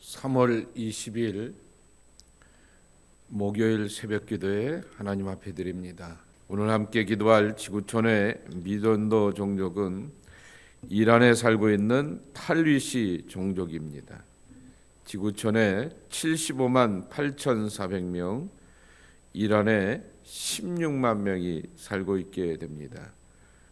3월 20일 목요일 새벽 기도에 하나님 앞에 드립니다. 오늘 함께 기도할 지구촌의 미전도 종족은 이란에 살고 있는 탈위시 종족입니다. 지구촌에 75만 8,400명, 이란에 16만 명이 살고 있게 됩니다.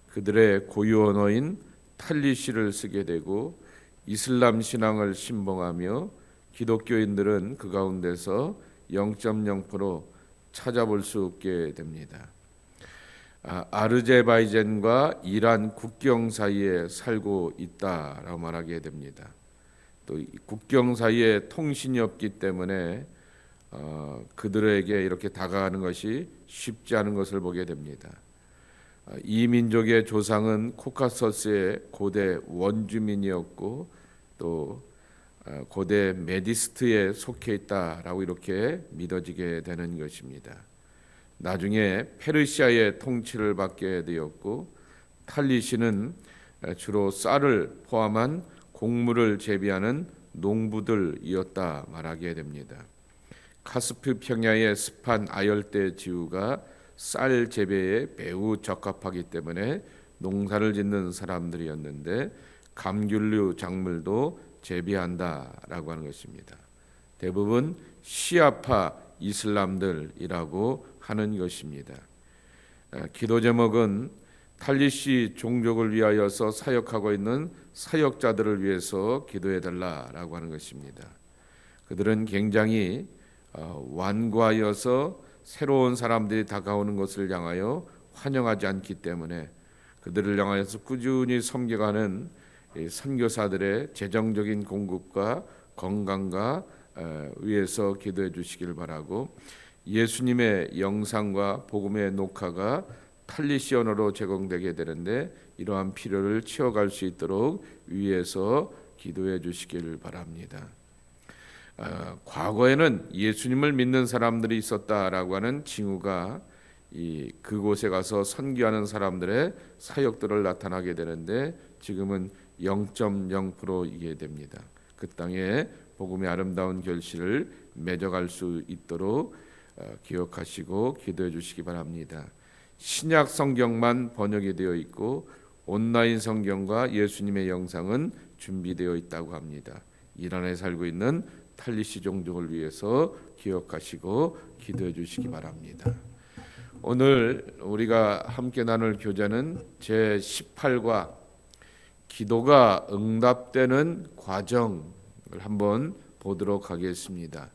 그들의 고유 언어인 탈리시를 쓰게 되고 이슬람 신앙을 신봉하며 기독교인들은 그 가운데서 0.0% 찾아볼 수 없게 됩니다. 아, 아르제바이젠과 이란 국경 사이에 살고 있다라고 말하게 됩니다. 또 국경 사이에 통신이 없기 때문에 어, 그들에게 이렇게 다가가는 것이 쉽지 않은 것을 보게 됩니다. 아, 이 민족의 조상은 코카서스의 고대 원주민이었고 또 어, 고대 메디스트에 속해 있다라고 이렇게 믿어지게 되는 것입니다. 나중에 페르시아의 통치를 받게 되었고 탈리시는 주로 쌀을 포함한 곡물을 재배하는 농부들이었다 말하게 됩니다. 카스피 평야의 습한 아열대 지구가 쌀 재배에 매우 적합하기 때문에 농사를 짓는 사람들이었는데 감귤류 작물도 재배한다라고 하는 것입니다. 대부분 시아파 이슬람들이라고 하는 것입니다. 기도 제목은 탈리시 종족을 위하여서 사역하고 있는 사역자들을 위해서 기도해 달라라고 하는 것입니다. 그들은 굉장히 어, 완고하여서 새로운 사람들이 다가오는 것을 향하여 환영하지 않기 때문에 그들을 향하여서 꾸준히 섬겨가는 선교사들의 재정적인 공급과 건강과 위해서 기도해 주시길 바라고 예수님의 영상과 복음의 녹화가 탈리시 언어로 제공되게 되는데 이러한 필요를 채워갈 수 있도록 위해서 기도해 주시길 바랍니다. 어, 과거에는 예수님을 믿는 사람들이 있었다라고 하는 징후가 이 그곳에 가서 선교하는 사람들의 사역들을 나타나게 되는데 지금은 0.0%이게 됩니다. 그 땅에 복음의 아름다운 결실을 맺어갈 수 있도록 어, 기억하시고 기도해 주시기 바랍니다. 신약 성경만 번역이 되어 있고 온라인 성경과 예수님의 영상은 준비되어 있다고 합니다. 이란에 살고 있는 탈리시 종족을 위해서 기억하시고 기도해 주시기 바랍니다. 오늘 우리가 함께 나눌 교재는 제 18과 기도가 응답되는 과정을 한번 보도록 하겠습니다.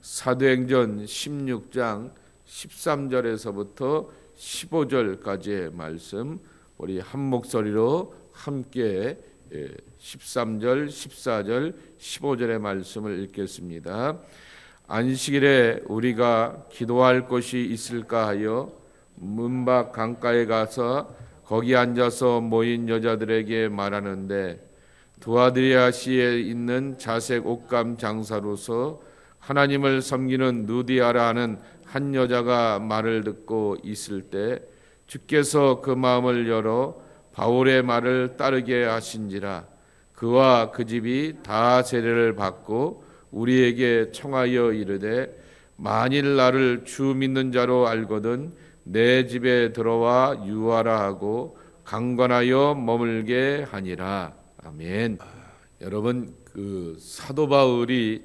사도행전 16장 13절에서부터 15절까지의 말씀 우리 한 목소리로 함께 13절, 14절, 15절의 말씀을 읽겠습니다. 안식일에 우리가 기도할 곳이 있을까 하여 문밖 강가에 가서 거기 앉아서 모인 여자들에게 말하는데 두아드리아시에 있는 자색 옷감 장사로서 하나님을 섬기는 누디아라 하는 한 여자가 말을 듣고 있을 때 주께서 그 마음을 열어 바울의 말을 따르게 하신지라 그와 그 집이 다 세례를 받고 우리에게 청하여 이르되 만일 나를 주 믿는 자로 알거든 내 집에 들어와 유하라 하고 강건하여 머물게 하니라 아멘. 아, 여러분 그 사도 바울이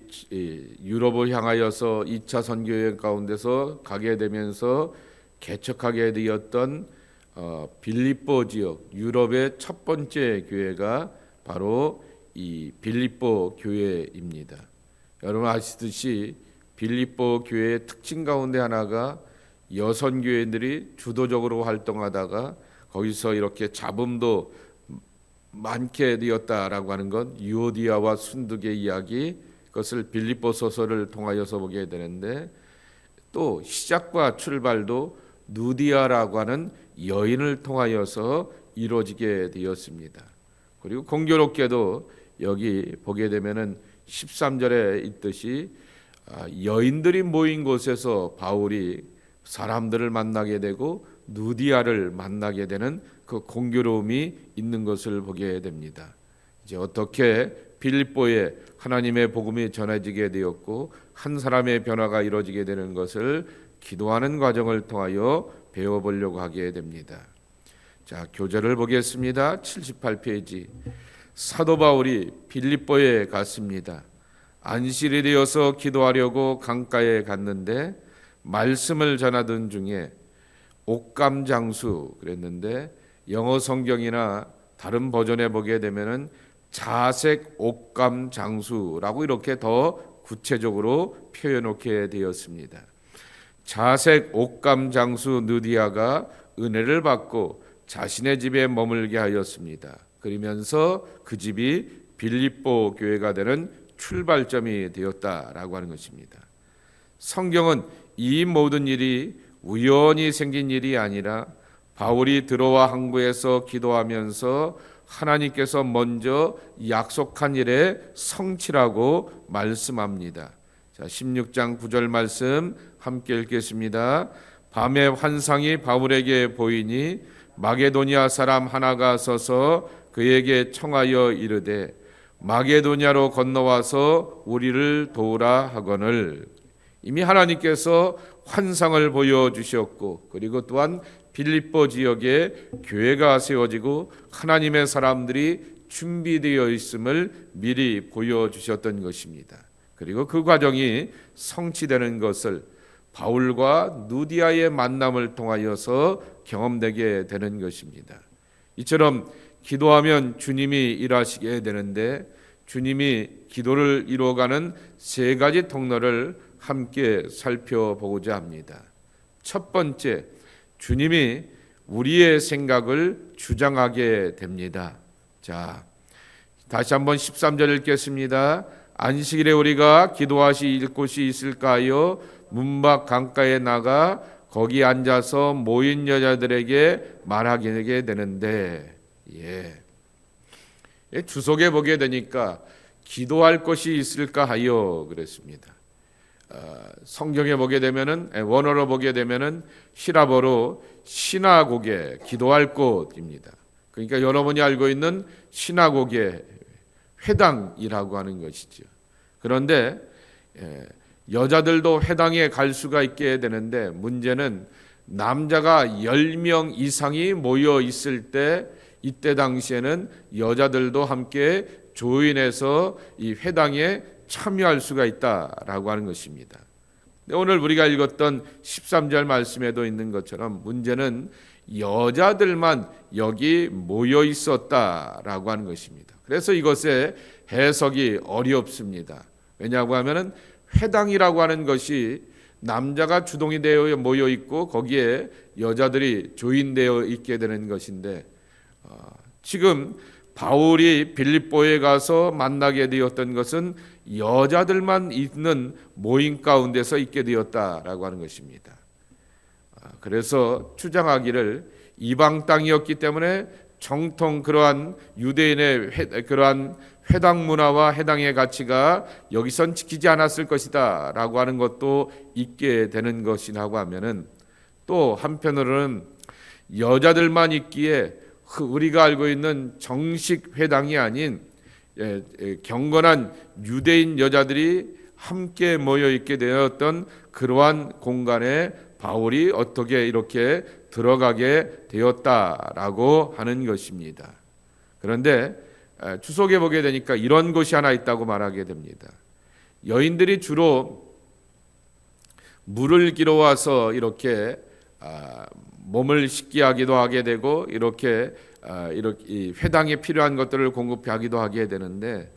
유럽을 향하여서 2차 선교 여행 가운데서 가게 되면서 개척하게 되었던 어, 빌립보 지역 유럽의 첫 번째 교회가 바로 이 빌립보 교회입니다. 여러분 아시듯이 빌립보 교회의 특징 가운데 하나가 여성 교회들이 주도적으로 활동하다가 거기서 이렇게 잡음도 많게 되었다라고 하는 건 유오디아와 순득의 이야기 그것을 빌립보 소설을 통하여서 보게 되는데 또 시작과 출발도 누디아라고 하는 여인을 통하여서 이루어지게 되었습니다. 그리고 공교롭게도 여기 보게 되면은 13절에 있듯이 아, 여인들이 모인 곳에서 바울이 사람들을 만나게 되고 누디아를 만나게 되는 그 공교로움이 있는 것을 보게 됩니다. 이제 어떻게 빌립보에 하나님의 복음이 전해지게 되었고 한 사람의 변화가 이루어지게 되는 것을 기도하는 과정을 통하여 배워보려고 하게 됩니다. 자, 교재를 보겠습니다. 78페이지. 사도 바울이 빌립보에 갔습니다. 안식일이 되어서 기도하려고 강가에 갔는데 말씀을 전하던 중에 옥감 장수 그랬는데 영어 성경이나 다른 버전에 보게 되면은 자색 옥감 장수라고 이렇게 더 구체적으로 표현하게 되었습니다. 자색 옥감 장수 느디아가 은혜를 받고 자신의 집에 머물게 하였습니다. 그러면서 그 집이 빌립보 교회가 되는 출발점이 되었다라고 하는 것입니다. 성경은 이 모든 일이 우연히 생긴 일이 아니라 바울이 들어와 항구에서 기도하면서 하나님께서 먼저 약속한 일의 성취라고 말씀합니다. 자, 16장 9절 말씀 함께 읽겠습니다. 밤에 환상이 바울에게 보이니 마게도니아 사람 하나가 서서 그에게 청하여 이르되 마게도냐로 건너와서 우리를 도우라 하거늘 이미 하나님께서 환상을 보여 주셨고 그리고 또한 빌립보 지역에 교회가 세워지고 하나님의 사람들이 준비되어 있음을 미리 보여 주셨던 것입니다. 그리고 그 과정이 성취되는 것을 바울과 누디아의 만남을 통하여서 경험되게 되는 것입니다. 이처럼 기도하면 주님이 일하시게 되는데 주님이 기도를 이루어가는 세 가지 통로를 함께 살펴보고자 합니다. 첫 번째, 주님이 우리의 생각을 주장하게 됩니다. 자, 다시 한번 13절 읽겠습니다. 안식일에 우리가 기도하실 곳이 있을까요? 문밖 강가에 나가 거기 앉아서 모인 여자들에게 말하게 되는데 예. 예, 주석에 보게 되니까 기도할 것이 있을까 하여 그랬습니다. 어, 성경에 보게 되면은 예, 원어로 보게 되면은 히라버로 시나고게 기도할 곳입니다. 그러니까 여러분이 알고 있는 시나고게 회당이라고 하는 것이죠. 그런데 예, 여자들도 회당에 갈 수가 있게 되는데 문제는 남자가 10명 이상이 모여 있을 때 이때 당시에는 여자들도 함께 조인해서 이 회당에 참여할 수가 있다라고 하는 것입니다. 오늘 우리가 읽었던 13절 말씀에도 있는 것처럼 문제는 여자들만 여기 모여 있었다라고 하는 것입니다. 그래서 이것의 해석이 어렵습니다. 왜냐하고 하면은 회당이라고 하는 것이 남자가 주동이 되어 모여 있고 거기에 여자들이 조인되어 있게 되는 것인데 어, 지금 바울이 빌립보에 가서 만나게 되었던 것은 여자들만 있는 모임 가운데서 있게 되었다라고 하는 것입니다. 아, 그래서 주장하기를 이방 땅이었기 때문에 정통 그러한 유대인의 회, 그러한 회당 문화와 해당의 가치가 여기선 지키지 않았을 것이다라고 하는 것도 있게 되는 것이라고 하면은 또 한편으로는 여자들만 있기에 그 우리가 알고 있는 정식 회당이 아닌 경건한 유대인 여자들이 함께 모여 있게 되었던 그러한 공간에 바울이 어떻게 이렇게 들어가게 되었다라고 하는 것입니다. 그런데 추석에 보게 되니까 이런 것이 하나 있다고 말하게 됩니다. 여인들이 주로 물을 길어 와서 이렇게 아, 몸을 씻게 하기도 하게 되고 이렇게 아, 이렇게 회당에 필요한 것들을 공급하기도 하게 되는데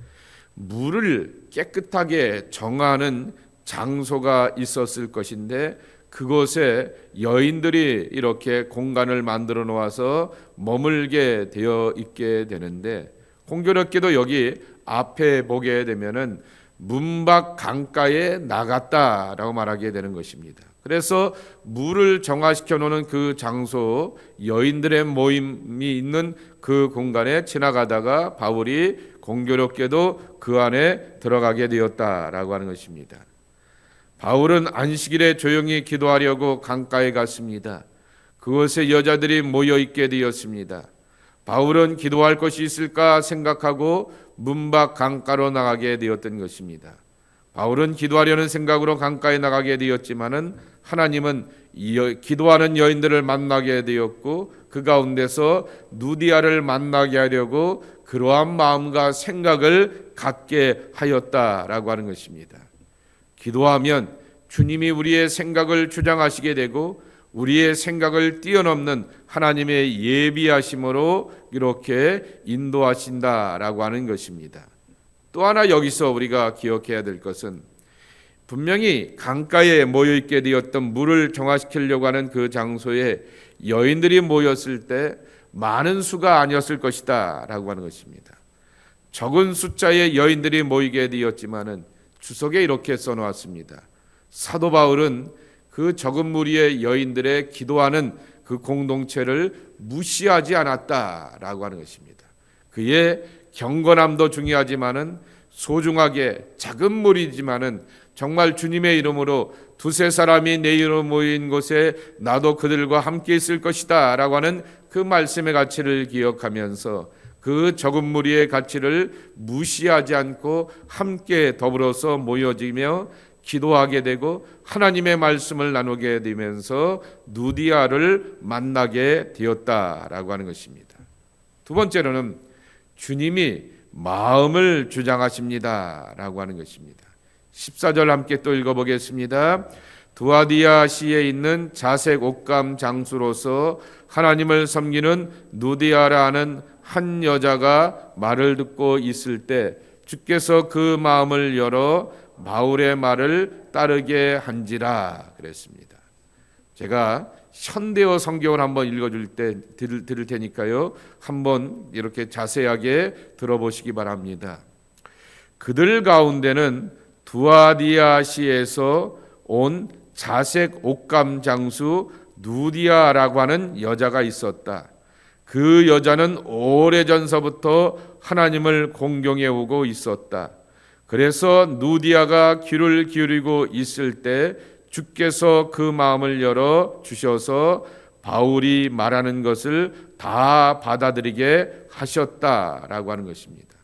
물을 깨끗하게 정하는 장소가 있었을 것인데 그곳에 여인들이 이렇게 공간을 만들어 놓아서 머물게 되어 있게 되는데 공교롭게도 여기 앞에 보게 되면은 문밖 강가에 나갔다라고 말하게 되는 것입니다. 그래서 물을 정화시켜 놓는 그 장소 여인들의 모임이 있는 그 공간에 지나가다가 바울이 공교롭게도 그 안에 들어가게 되었다라고 하는 것입니다. 바울은 안식일에 조용히 기도하려고 강가에 갔습니다. 그곳에 여자들이 모여 있게 되었습니다. 바울은 기도할 것이 있을까 생각하고 문밖 강가로 나가게 되었던 것입니다. 바울은 기도하려는 생각으로 강가에 나가게 되었지만은 하나님은 여, 기도하는 여인들을 만나게 되었고 그 가운데서 누디아를 만나게 하려고 그러한 마음과 생각을 갖게 하였다라고 하는 것입니다. 기도하면 주님이 우리의 생각을 주장하시게 되고 우리의 생각을 뛰어넘는 하나님의 예비하심으로 이렇게 인도하신다라고 하는 것입니다. 또 하나 여기서 우리가 기억해야 될 것은 분명히 강가에 모여 있게 되었던 물을 정화시키려고 하는 그 장소에 여인들이 모였을 때 많은 수가 아니었을 것이다라고 하는 것입니다. 적은 숫자의 여인들이 모이게 되었지만은 주석에 이렇게 써 놓았습니다. 사도 바울은 그 적은 무리의 여인들의 기도하는 그 공동체를 무시하지 않았다라고 하는 것입니다. 그의 경건함도 중요하지만은 소중하게 작은 무리지만은 정말 주님의 이름으로 두세 사람이 내 이름으로 모인 곳에 나도 그들과 함께 있을 것이다 라고 하는 그 말씀의 가치를 기억하면서 그 적은 무리의 가치를 무시하지 않고 함께 더불어서 모여지며 기도하게 되고 하나님의 말씀을 나누게 되면서 누디아를 만나게 되었다라고 하는 것입니다. 두 번째로는 주님이 마음을 주장하십니다라고 하는 것입니다. 14절 함께 또 읽어보겠습니다. 두아디아시에 있는 자색 옥감 장수로서 하나님을 섬기는 누디아라는 한 여자가 말을 듣고 있을 때 주께서 그 마음을 열어 바울의 말을 따르게 한지라 그랬습니다. 제가 현대어 성경을 한번 읽어줄 때 들을, 들을 테니까요. 한번 이렇게 자세하게 들어보시기 바랍니다. 그들 가운데는 두아디아시에서 온 자색 옥감 장수 누디아라고 하는 여자가 있었다. 그 여자는 오래전서부터 하나님을 공경해 오고 있었다. 그래서 누디아가 귀를 기울이고 있을 때 주께서 그 마음을 열어 주셔서 바울이 말하는 것을 다 받아들이게 하셨다라고 하는 것입니다.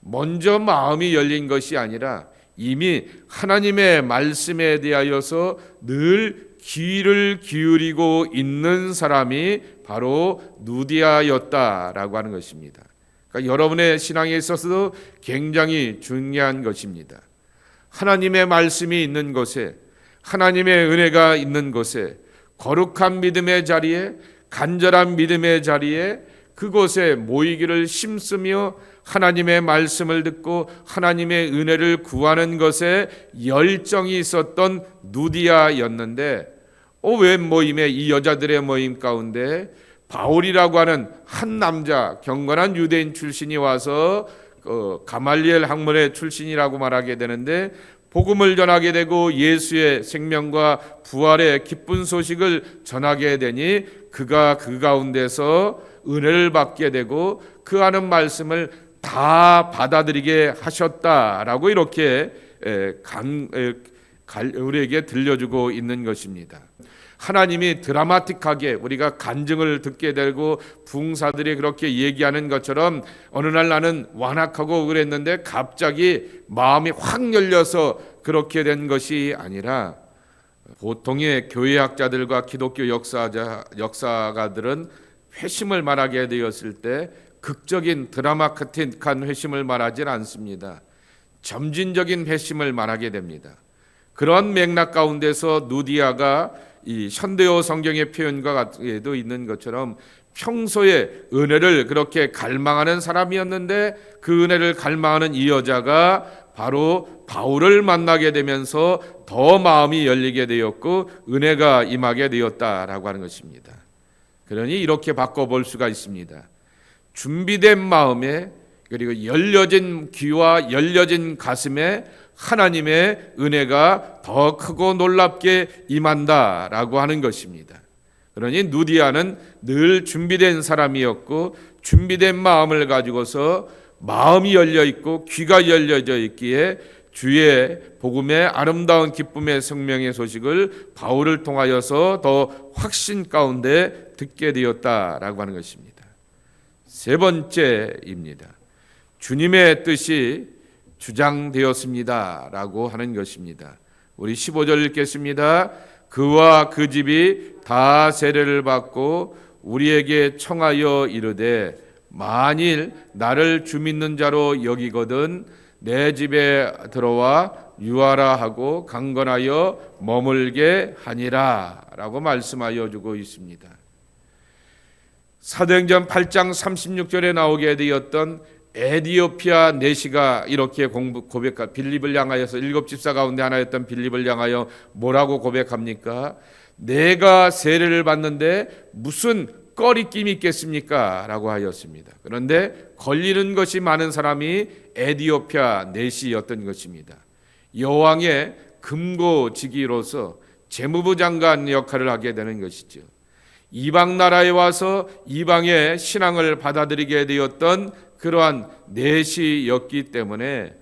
먼저 마음이 열린 것이 아니라 이미 하나님의 말씀에 대하여서 늘 귀를 기울이고 있는 사람이 바로 누디아였다라고 하는 것입니다. 그러니까 여러분의 신앙에 있어서도 굉장히 중요한 것입니다. 하나님의 말씀이 있는 곳에 하나님의 은혜가 있는 곳에 거룩한 믿음의 자리에 간절한 믿음의 자리에 그곳에 모이기를 힘쓰며 하나님의 말씀을 듣고 하나님의 은혜를 구하는 것에 열정이 있었던 누디아였는데 어, 왜 모임에 이 여자들의 모임 가운데 바울이라고 하는 한 남자 경건한 유대인 출신이 와서 어, 가말리엘 학문의 출신이라고 말하게 되는데 복음을 전하게 되고 예수의 생명과 부활의 기쁜 소식을 전하게 되니 그가 그 가운데서 은혜를 받게 되고 그 하는 말씀을 다 받아들이게 하셨다라고 이렇게 간, 우리에게 들려주고 있는 것입니다. 하나님이 드라마틱하게 우리가 간증을 듣게 되고 붕사들이 그렇게 얘기하는 것처럼 어느 날 나는 완악하고 그랬는데 갑자기 마음이 확 열려서 그렇게 된 것이 아니라 보통의 교회학자들과 기독교 역사자 역사가들은 회심을 말하게 되었을 때 극적인 드라마틱한 회심을 말하지 않습니다. 점진적인 회심을 말하게 됩니다. 그런 맥락 가운데서 누디아가 이 현대어 성경의 표현과도 있는 것처럼 평소에 은혜를 그렇게 갈망하는 사람이었는데 그 은혜를 갈망하는 이 여자가 바로 바울을 만나게 되면서 더 마음이 열리게 되었고 은혜가 임하게 되었다라고 하는 것입니다. 그러니 이렇게 바꿔볼 수가 있습니다. 준비된 마음에 그리고 열려진 귀와 열려진 가슴에 하나님의 은혜가 더 크고 놀랍게 임한다라고 하는 것입니다. 그러니 누디아는 늘 준비된 사람이었고 준비된 마음을 가지고서 마음이 열려 있고 귀가 열려져 있기에 주의 복음의 아름다운 기쁨의 성명의 소식을 바울을 통하여서 더 확신 가운데 듣게 되었다라고 하는 것입니다. 세 번째입니다. 주님의 뜻이 주장되었습니다 라고 하는 것입니다. 우리 15절 읽겠습니다. 그와 그 집이 다 세례를 받고 우리에게 청하여 이르되 만일 나를 주 믿는 자로 여기거든 내 집에 들어와 유하라 하고 강건하여 머물게 하니라 라고 말씀하여 주고 있습니다. 사도행전 8장 36절에 나오게 되었던 에디오피아 내시가 이렇게 공부, 고백하 빌립을 향하여서 일곱 집사 가운데 하나였던 빌립을 향하여 뭐라고 고백합니까? 내가 세례를 받는데 무슨 꺼리낌이 있겠습니까? 라고 하였습니다. 그런데 걸리는 것이 많은 사람이 에디오피아 내시였던 것입니다. 여왕의 금고지기로서 재무부 장관 역할을 하게 되는 것이죠. 이방 나라에 와서 이방의 신앙을 받아들이게 되었던 그러한 내시였기 때문에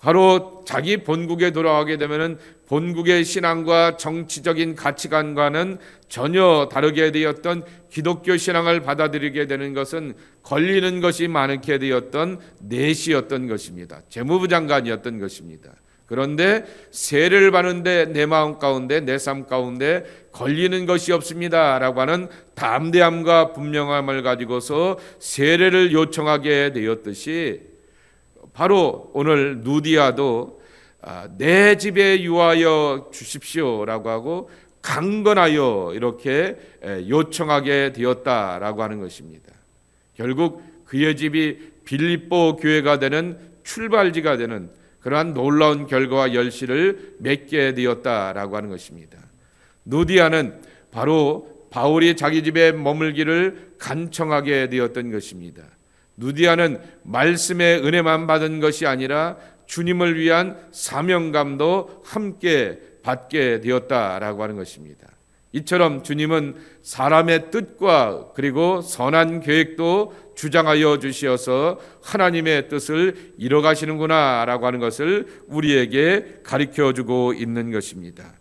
바로 자기 본국에 돌아가게 되면은 본국의 신앙과 정치적인 가치관과는 전혀 다르게 되었던 기독교 신앙을 받아들이게 되는 것은 걸리는 것이 많게 되었던 내시였던 것입니다. 재무부 장관이었던 것입니다. 그런데 세례를 받는데 내 마음 가운데 내 삶 가운데 걸리는 것이 없습니다라고 하는 담대함과 분명함을 가지고서 세례를 요청하게 되었듯이 바로 오늘 누디아도 아, 내 집에 유하여 주십시오라고 하고 강건하여 이렇게 요청하게 되었다라고 하는 것입니다. 결국 그의 집이 빌립보 교회가 되는 출발지가 되는 그러한 놀라운 결과와 열시를 맺게 되었다라고 하는 것입니다. 누디아는 바로 바울이 자기 집에 머물기를 간청하게 되었던 것입니다. 누디아는 말씀의 은혜만 받은 것이 아니라 주님을 위한 사명감도 함께 받게 되었다라고 하는 것입니다. 이처럼 주님은 사람의 뜻과 그리고 선한 계획도 주장하여 주시어서 하나님의 뜻을 이뤄가시는구나 라고 하는 것을 우리에게 가르쳐 주고 있는 것입니다.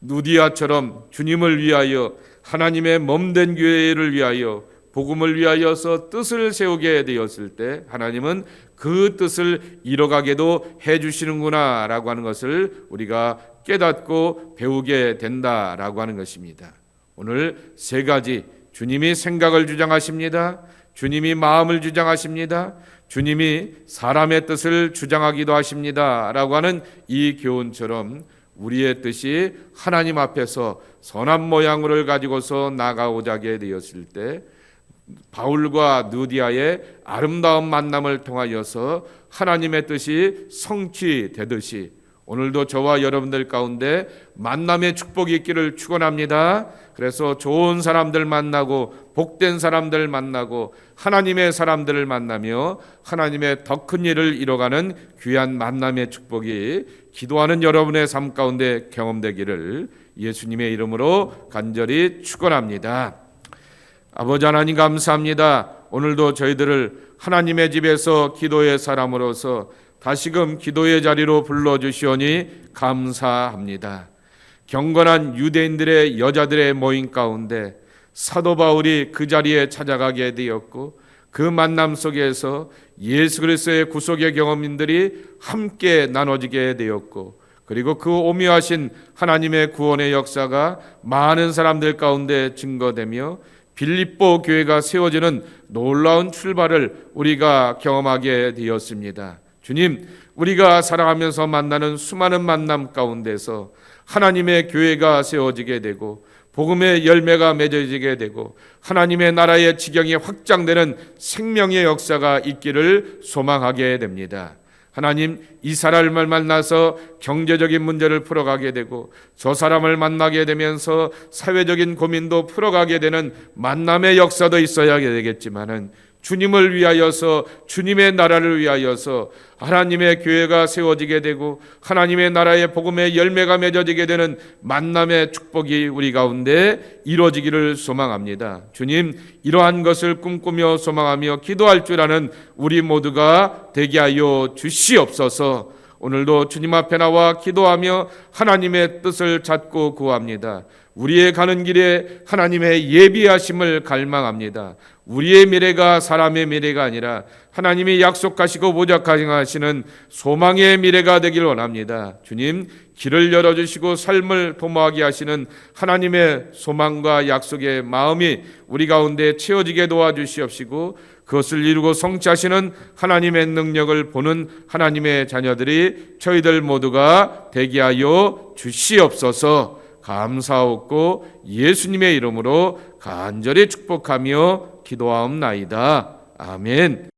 누디아처럼 주님을 위하여 하나님의 몸된 교회를 위하여 복음을 위하여서 뜻을 세우게 되었을 때 하나님은 그 뜻을 이뤄가게도 해 주시는구나 라고 하는 것을 우리가 깨닫고 배우게 된다라고 하는 것입니다. 오늘 세 가지 주님이 생각을 주장하십니다. 주님이 마음을 주장하십니다. 주님이 사람의 뜻을 주장하기도 하십니다 라고 하는 이 교훈처럼 우리의 뜻이 하나님 앞에서 선한 모양을 가지고서 나가고자 하게 되었을 때 바울과 누디아의 아름다운 만남을 통하여서 하나님의 뜻이 성취되듯이 오늘도 저와 여러분들 가운데 만남의 축복이 있기를 축원합니다. 그래서 좋은 사람들 만나고 복된 사람들 만나고 하나님의 사람들을 만나며 하나님의 더 큰 일을 이뤄가는 귀한 만남의 축복이 기도하는 여러분의 삶 가운데 경험되기를 예수님의 이름으로 간절히 축원합니다. 아버지 하나님 감사합니다. 오늘도 저희들을 하나님의 집에서 기도의 사람으로서 다시금 기도의 자리로 불러 주시오니 감사합니다. 경건한 유대인들의 여자들의 모임 가운데 사도 바울이 그 자리에 찾아가게 되었고 그 만남 속에서 예수 그리스도의 구속의 경험인들이 함께 나눠지게 되었고 그리고 그 오묘하신 하나님의 구원의 역사가 많은 사람들 가운데 증거되며 빌립보 교회가 세워지는 놀라운 출발을 우리가 경험하게 되었습니다. 주님, 우리가 살아가면서 만나는 수많은 만남 가운데서 하나님의 교회가 세워지게 되고 복음의 열매가 맺어지게 되고 하나님의 나라의 지경이 확장되는 생명의 역사가 있기를 소망하게 됩니다. 하나님 이 사람을 만나서 경제적인 문제를 풀어가게 되고 저 사람을 만나게 되면서 사회적인 고민도 풀어가게 되는 만남의 역사도 있어야 되겠지만은 주님을 위하여서 주님의 나라를 위하여서 하나님의 교회가 세워지게 되고 하나님의 나라의 복음의 열매가 맺어지게 되는 만남의 축복이 우리 가운데 이루어지기를 소망합니다. 주님 이러한 것을 꿈꾸며 소망하며 기도할 줄 아는 우리 모두가 되게 하여 주시옵소서. 오늘도 주님 앞에 나와 기도하며 하나님의 뜻을 찾고 구합니다. 우리의 가는 길에 하나님의 예비하심을 갈망합니다. 우리의 미래가 사람의 미래가 아니라 하나님이 약속하시고 모작하시는 소망의 미래가 되길 원합니다. 주님 길을 열어주시고 삶을 도모하게 하시는 하나님의 소망과 약속의 마음이 우리 가운데 채워지게 도와주시옵시고 그것을 이루고 성취하시는 하나님의 능력을 보는 하나님의 자녀들이 저희들 모두가 되게 하여 주시옵소서 감사하고 예수님의 이름으로 간절히 축복하며 기도하옵나이다. 아멘.